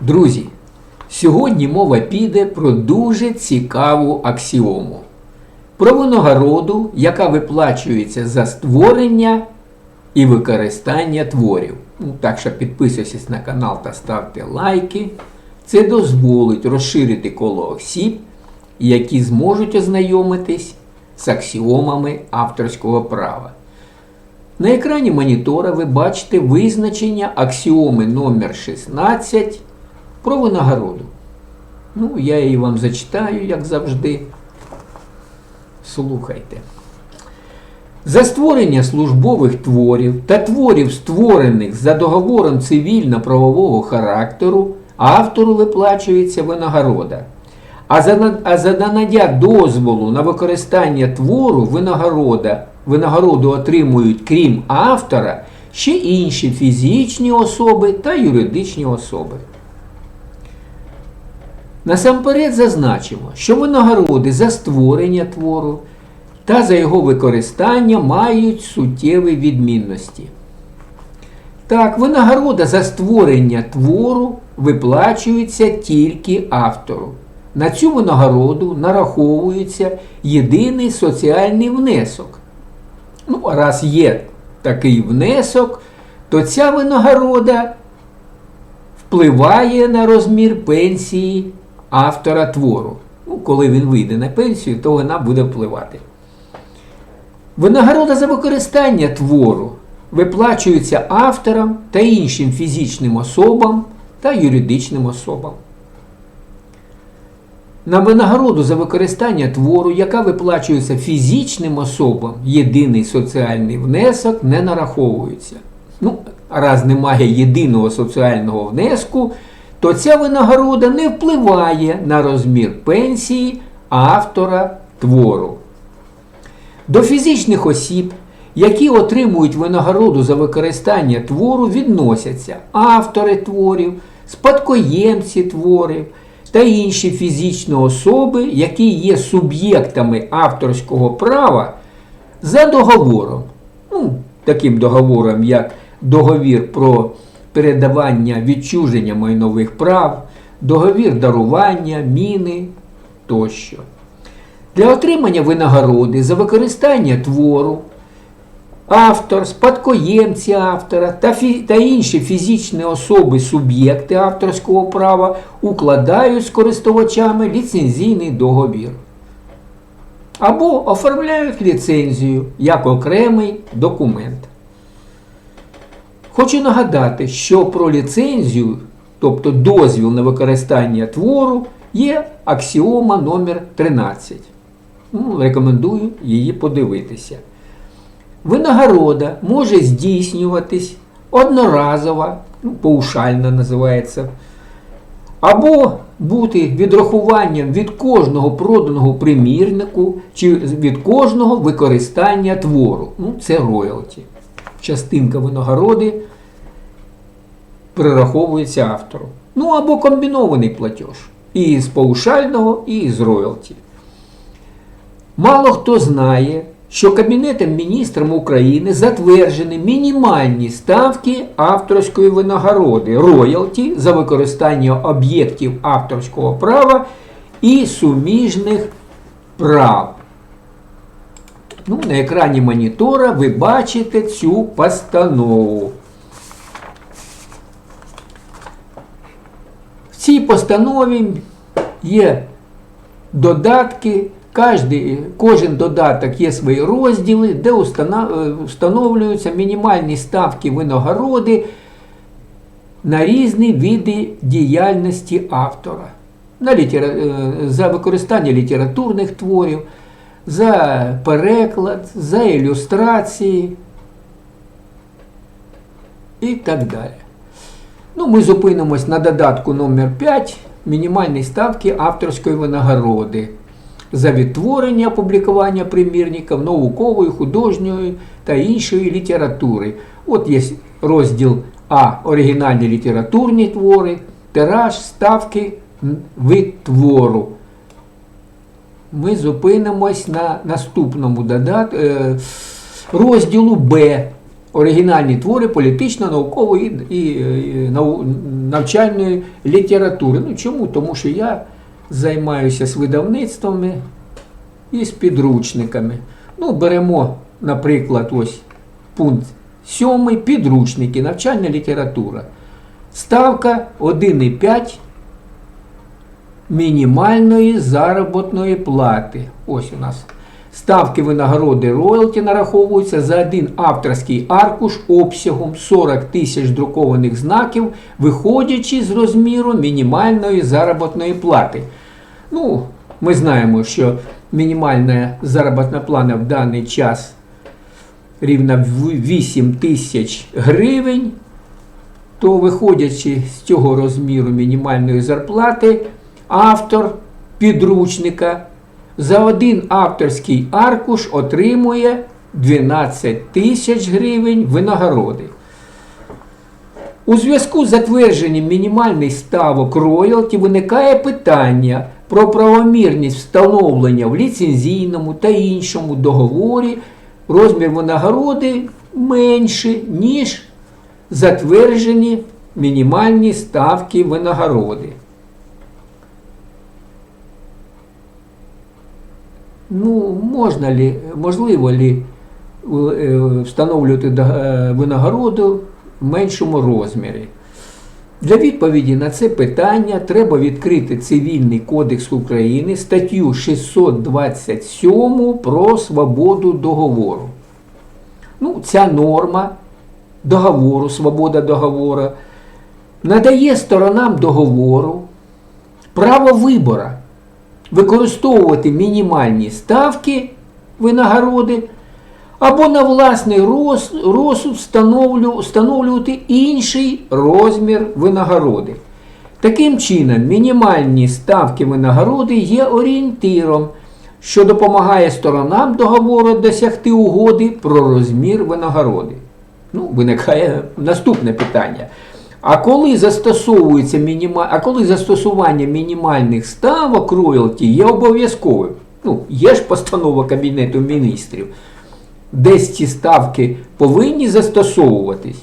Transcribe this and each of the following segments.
Друзі, сьогодні мова піде про дуже цікаву аксіому. Про винагороду, яка виплачується за створення і використання творів. Ну, так що підписуйтесь на канал та ставте лайки. Це дозволить розширити коло осіб, які зможуть ознайомитись з аксіомами авторського права. На екрані монітора ви бачите визначення аксіоми номер 16 про винагороду. Ну, я її вам зачитаю, як завжди. Слухайте. За створення службових творів та творів, створених за договором цивільно-правового характеру, автору виплачується винагорода. А за, а за надання дозволу на використання твору винагорода, винагороду отримують, крім автора, ще інші фізичні особи та юридичні особи. Насамперед зазначимо, що винагороди за створення твору та за його використання мають суттєві відмінності. Так, винагорода за створення твору виплачується тільки автору. На цю винагороду нараховується єдиний соціальний внесок. Ну, раз є такий внесок, то ця винагорода впливає на розмір пенсії автора твору. Ну, коли він вийде на пенсію, то вона буде впливати. Винагорода за використання твору виплачується авторам та іншим фізичним особам та юридичним особам. На винагороду за використання твору, яка виплачується фізичним особам, єдиний соціальний внесок не нараховується. Ну, раз немає єдиного соціального внеску, то ця винагорода не впливає на розмір пенсії автора твору. До фізичних осіб, які отримують винагороду за використання твору, відносяться автори творів, спадкоємці творів та інші фізичні особи, які є суб'єктами авторського права за договором. Ну, таким договором, як договір про передавання відчуження майнових прав, договір дарування, міни тощо. Для отримання винагороди за використання твору автор, спадкоємці автора та, фі- та інші фізичні особи, суб'єкти авторського права укладають з користувачами ліцензійний договір. Або оформляють ліцензію як окремий документ. Хочу нагадати, що про ліцензію, тобто дозвіл на використання твору, є аксіома номер 13. Ну, рекомендую її подивитися. Винагорода може здійснюватись одноразово, ну, поушально називається, або бути відрахуванням від кожного проданого примірнику чи від кожного використання твору. Ну, це роялті. Частинка винагороди прираховується автору. Ну або комбінований платеж. І з паушального, і з роялті. Мало хто знає, що Кабінетом міністром України затверджені мінімальні ставки авторської винагороди роялті за використання об'єктів авторського права і суміжних прав. Ну, на екрані монітора ви бачите цю постанову. В цій постанові є додатки. Кожен додаток є свої розділи, де е, встановлюються мінімальні ставки винагороди на різні види діяльності автора. На літера... е, За використання літературних творів, за переклад, за ілюстрації і так далі. Ну, ми зупинимось на додатку номер 5 мінімальні ставки авторської винагороди за відтворення опублікування примірників наукової, художньої та іншої літератури. От є розділ А. Оригінальні літературні твори, тираж, ставки, м, вид твору. Ми зупинимось на наступному додат... е, розділу Б. оригінальні твори політично-наукової і, і, і навчальної літератури. Ну чому? Тому що я займаюся з видавництвами і з підручниками. Ну, беремо, наприклад, ось пункт 7, підручники, навчальна література. Ставка 1,5 мінімальної заробітної плати. Ось у нас. Ставки винагороди роялті нараховуються за один авторський аркуш обсягом 40 тисяч друкованих знаків, виходячи з розміру мінімальної заробітної плати. Ну, ми знаємо, що мінімальна заробітна плата в даний час рівна 8 тисяч гривень, то виходячи з цього розміру мінімальної зарплати, автор підручника за один авторський аркуш отримує 12 тисяч гривень винагороди. У зв'язку з затвердженням мінімальних ставок роялті виникає питання про правомірність встановлення в ліцензійному та іншому договорі розмір винагороди менше, ніж затверджені мінімальні ставки винагороди. Ну, можна лі, можливо лі е, встановлювати е, винагороду в меншому розмірі? Для відповіді на це питання треба відкрити Цивільний кодекс України статтю 627 про свободу договору. Ну, ця норма договору, свобода договору, надає сторонам договору право вибора використовувати мінімальні ставки винагороди або на власний розсуд встановлювати інший розмір винагороди. Таким чином, мінімальні ставки винагороди є орієнтиром, що допомагає сторонам договору досягти угоди про розмір винагороди. Ну, виникає наступне питання. А коли застосовується мініма... а коли застосування мінімальних ставок роялті є обов'язковим? Ну, є ж постанова Кабінету міністрів, десь ці ставки повинні застосовуватись.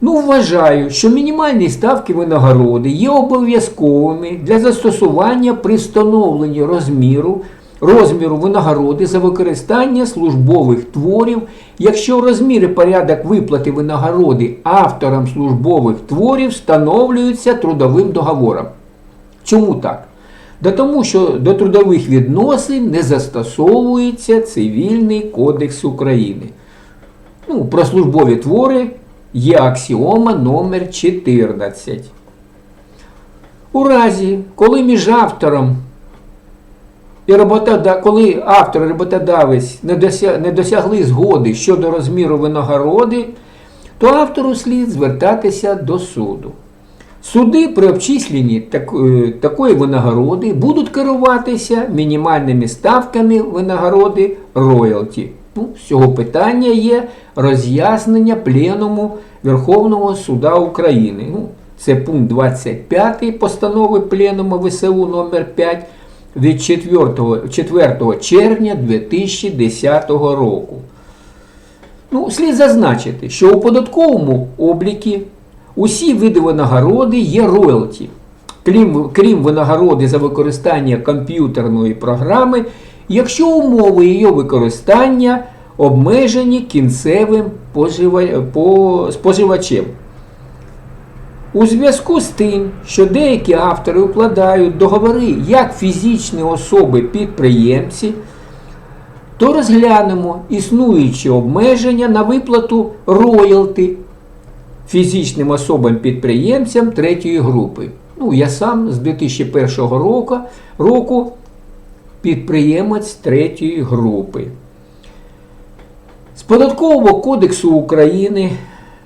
Ну, вважаю, що мінімальні ставки винагороди є обов'язковими для застосування при встановленні розміру, розміру винагороди за використання службових творів, якщо розмір і порядок виплати винагороди авторам службових творів встановлюються трудовим договором. Чому так? Да тому, що до трудових відносин не застосовується Цивільний кодекс України. Ну, про службові твори є аксіома номер 14. У разі, коли між автором і роботода... коли автор і роботодавець не, дося... не досягли згоди щодо розміру винагороди, то автору слід звертатися до суду. Суди при обчисленні е, такої винагороди будуть керуватися мінімальними ставками винагороди роялті. Ну, з цього питання є роз'яснення Пленуму Верховного Суда України. Ну, це пункт 25 постанови Пленуму ВСУ номер 5 від 4, 4 червня 2010 року. Ну, слід зазначити, що у податковому облікі усі види винагороди є роялті. Крім, крім винагороди за використання комп'ютерної програми, якщо умови її використання обмежені кінцевим пожива- по- споживачем. У зв'язку з тим, що деякі автори укладають договори як фізичні особи-підприємці, то розглянемо існуючі обмеження на виплату роялти фізичним особам-підприємцям третьої групи. Ну, я сам з 2001 року, року підприємець третьої групи. З Податкового кодексу України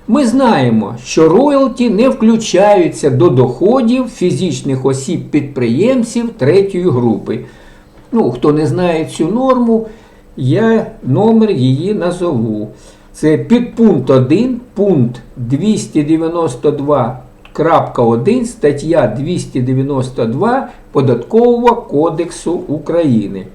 ми знаємо, що роялті не включаються до доходів фізичних осіб-підприємців третьої групи. Ну, хто не знає цю норму, я номер її назову. Це підпункт 1, пункт 292.1, стаття 292 Податкового кодексу України.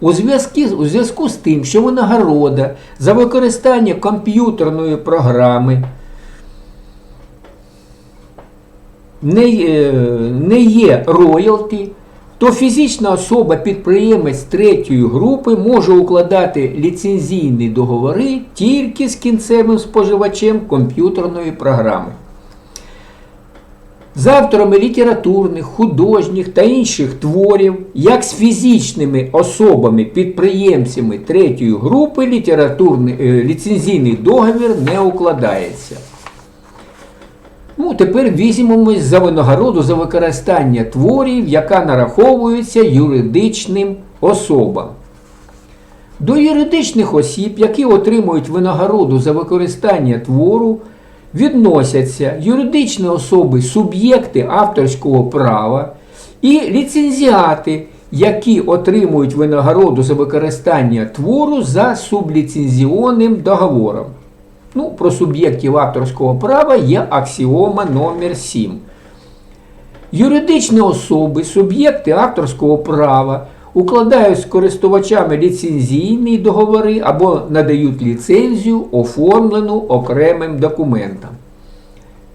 У зв'язку, у зв'язку з тим, що винагорода за використання комп'ютерної програми не, є- не є роялті, то фізична особа-підприємець третьої групи може укладати ліцензійні договори тільки з кінцевим споживачем комп'ютерної програми. З авторами літературних, художніх та інших творів, як з фізичними особами, підприємцями третьої групи, літературний е, ліцензійний договір не укладається. Ну, тепер візьмемось за винагороду за використання творів, яка нараховується юридичним особам. До юридичних осіб, які отримують винагороду за використання твору, відносяться юридичні особи суб'єкти авторського права і ліцензіати, які отримують винагороду за використання твору за субліцензіонним договором. Ну, про суб'єктів авторського права є аксіома номер 7. Юридичні особи, суб'єкти авторського права укладають з користувачами ліцензійні договори або надають ліцензію, оформлену окремим документом.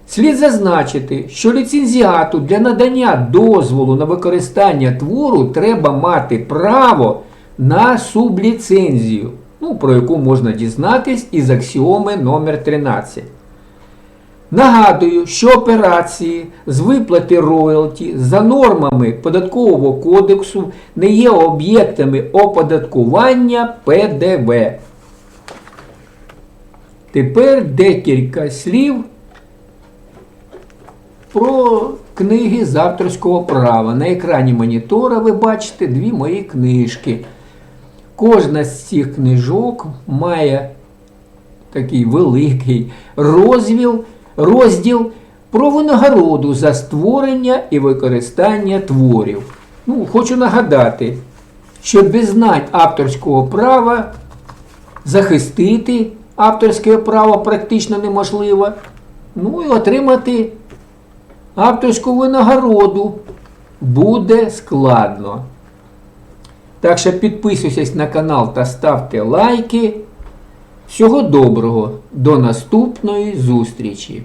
Слід зазначити, що ліцензіату для надання дозволу на використання твору треба мати право на субліцензію, ну, про яку можна дізнатись із аксіоми номер 13. Нагадую, що операції з виплати роялті за нормами податкового кодексу не є об'єктами оподаткування ПДВ. Тепер декілька слів про книги з авторського права. На екрані монітора ви бачите дві мої книжки. Кожна з цих книжок має такий великий розділ, розділ про винагороду за створення і використання творів. Ну, хочу нагадати, що без знань авторського права захистити авторське право практично неможливо. Ну і отримати авторську винагороду буде складно. Так що підписуйтесь на канал та ставте лайки. Всього доброго, до наступної зустрічі!